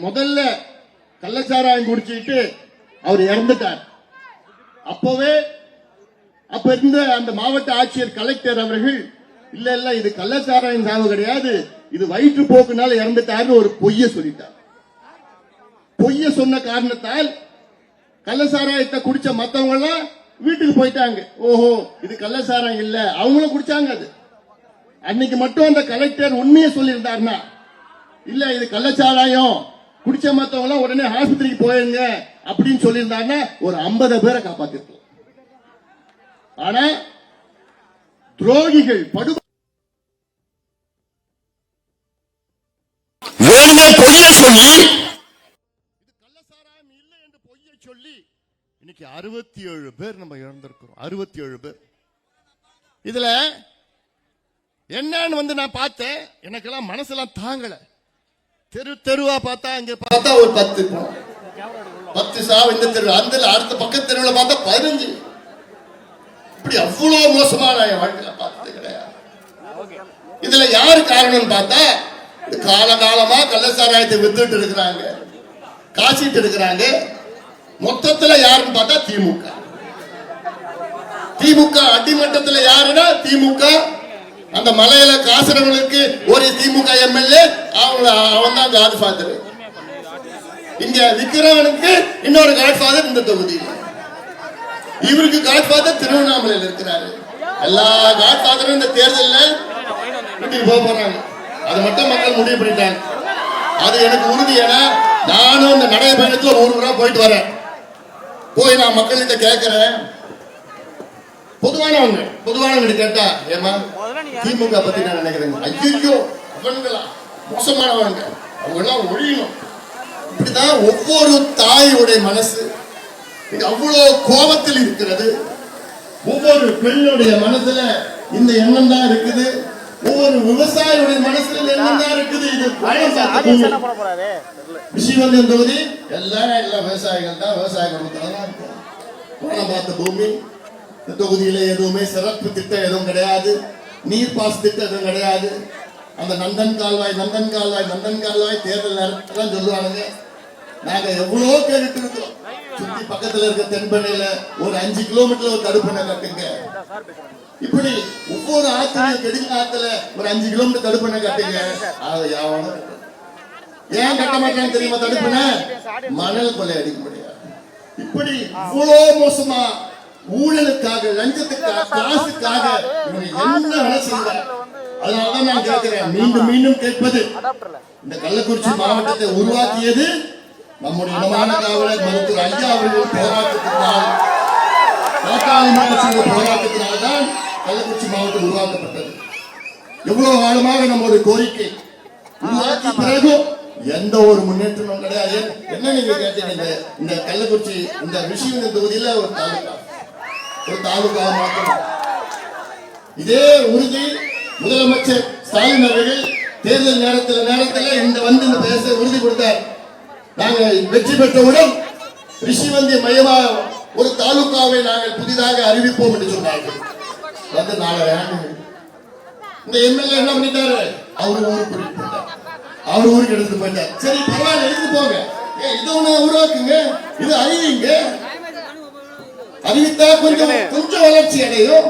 முதல்ல கள்ளச்சாராயம் குடிச்சுட்டு அவர் இறந்துட்டார். அப்பவே அப்ப இருந்த அந்த மாவட்ட ஆட்சியர் கலெக்டர் அவர்கள் இல்ல இல்ல இது கள்ளச்சாராயம் சாவு கிடையாது. இது வயிற்று போக்குனால இறந்துட்டாருன்னு ஒரு பொய்ய சொல்லிட்டார். பொய்ய சொன்ன காரணத்தால் கள்ளசாராயத்தை குடிச்ச மத்தவங்க எல்லாம் வீட்டுக்கு போயிட்டாங்க. ஓஹோ இது கள்ளசாராயம் இல்ல. அவங்களும் குடிச்சாங்க அது. அன்னைக்கு மட்டும் அந்த கலெக்டர் உண்மையை சொல்லியிருந்தாருன்னா இல்ல இது கள்ளச்சாராயம். குடிச்ச மத்தவங்க எல்லாம் உடனே ஆஸ்பத்திரிக்கு போயிருங்க அப்படின்னு சொல்லியிருந்தாருன்னா ஒரு ஐம்பது பேரை காப்பாத்திருக்கலாம் ஆனா துரோகிகள் படு வேணுமே பொய்ய சொல்லி கள்ளசாராயம் இல்லை என்று பொய்யை சொல்லி இன்னைக்கு அறுபத்தி ஏழு பேர் நம்ம இழந்திருக்கிறோம் அறுபத்தி ஏழு பேர். இதுல என்னன்னு வந்து நான் பார்த்தேன். எனக்கெல்லாம் மனசெல்லாம் தாங்கல. தெரு தெருவா பார்த்தா அங்க பார்த்தா ஒரு பத்து. பத்து சாவு இந்த தெரு அந்த அடுத்த பக்கம் தெருவில் பார்த்தா பதினஞ்சு. இப்படி அவ்வளவு மோசமான என் வாழ்க்கையில பார்த்தது கிடையாது. இதுல யாரு காரணம்னு பார்த்தா காலகாலமா கள்ளசாராயத்தை வித்துட்டு இருக்கிறாங்க காசிட்டு இருக்கிறாங்க. மொத்தத்துல யாருன்னு பார்த்தா திமுக. திமுக அடிமட்டத்துல யாருன்னா திமுக அந்த மலையில காசுறவங்களுக்கு ஒரு திமுக எம்எல்ஏ அவங்க அவன் தான் காட்ஃபாதர் இங்க விக்கிரவனுக்கு இன்னொரு காட்ஃபாதர் இந்த தொகுதியில். இவருக்கு காட்ஃபாதர் திருவண்ணாமலையில் இருக்கிறாரு. எல்லா காட்ஃபாதரும் இந்த தேர்தலில் வீட்டுக்கு போக போறாங்க. அது மட்டும் மக்கள் முடிவு பண்ணிட்டாங்க. அது எனக்கு உறுதி ஏன்னா நானும் இந்த நடைபயணத்துல ஒரு ஊரா போயிட்டு வரேன். போய் நான் மக்கள்கிட்ட கேட்கிறேன். பொதுவானவங்க பொதுவானவங்க கேட்டா ஏமா திமுக பத்தி நான் நினைக்கிறேன் ஐயோ அவங்களா மோசமானவங்க. அவங்க எல்லாம் ஒழியணும். இப்படிதான் ஒவ்வொரு தாயுடைய மனசு இது அவ்வளவு கோபத்தில் இருக்கிறது. ஒவ்வொரு பெண்ணுடைய மனசுல இந்த எண்ணம் தான் இருக்குது. ஒவ்வொரு விவசாயியுடைய மனசுல இந்த எண்ணம் தான் இருக்குது. இது பூமி. ரிஷிவந்தன் தொகுதி எல்லாம் எல்லா விவசாயிகள் தான் விவசாய குடும்பத்துல தான் இருக்கும் பார்த்த பூமி இந்த தொகுதியில எதுவுமே சிறப்பு திட்டம் எதுவும் கிடையாது. நீர் பாச திட்டம் எதுவும் கிடையாது. அந்த நந்தன் கால்வாய் நந்தன் கால்வாய் நந்தன் கால்வாய் தேர்தல் நேரத்தான் சொல்லுவாங்க நாங்க எவ்வளவோ கேட்டுட்டு இருக்கிறோம். சுத்தி பக்கத்துல இருக்க தென்பண்ணையில ஒரு அஞ்சு கிலோமீட்டர்ல ஒரு தடுப்பணை கட்டுங்க இப்படி ஒவ்வொரு ஆத்துல கெடுங்க ஆத்துல ஒரு அஞ்சு கிலோமீட்டர் தடுப்பணை கட்டுங்க அது யாவனும் ஏன் கட்ட மாட்டாங்க தெரியுமா தடுப்பணை மணல் கொள்ளை அடிக்க முடியாது. இப்படி இவ்வளோ மோசமா ஊழலுக்காக லஞ்சத்துக்காக காசுக்காக என்ன வேலை அதனாலதான் நான் கேட்கிறேன். மீண்டும் மீண்டும் கேட்பது. இந்த கள்ளக்குறிச்சி மாவட்டத்தை உருவாக்கியது நம்முடைய இனமான காவலர் மருத்துவர் ஐயா அவர்கள் போராட்டத்தினால் மாவட்ட போராட்டத்தினால்தான் கள்ளக்குறிச்சி மாவட்டம் உருவாக்கப்பட்டது. எவ்வளவு காலமாக நம்முடைய கோரிக்கை உருவாக்கி பிறகும் எந்த ஒரு முன்னேற்றமும் கிடையாது. என்ன நீங்க கேட்டீங்க? இந்த இந்த கள்ளக்குறிச்சி இந்த விஷயம் தொகுதியில ஒரு தாலுகா ஒரு தாலுகா மாற்றணும் இதே உறுதி முதலமைச்சர் ஸ்டாலின் அவர்கள் தேர்தல் நேரத்தில் நேரத்தில் இந்த வந்து இந்த பேச உறுதி கொடுத்தார். நாங்கள் வெற்றி பெற்றவுடன் ரிஷிவந்தி மையமா ஒரு தாலுகாவை நாங்கள் புதிதாக அறிவிப்போம் என்று சொன்னார்கள். வந்து நாளை ஆண்டுகள் இந்த எம்எல்ஏ என்ன பண்ணிட்டாரு? அவர் ஊருக்கு போயிட்டார். அவர் ஊருக்கு எடுத்து போயிட்டார். சரி பரவாயில்ல எடுத்து போங்க. ஏ இது ஒண்ணு உருவாக்குங்க. இது அறிவிங்க. அறிவித்தா கொஞ்சம் கொஞ்சம் வளர்ச்சி அடையும்.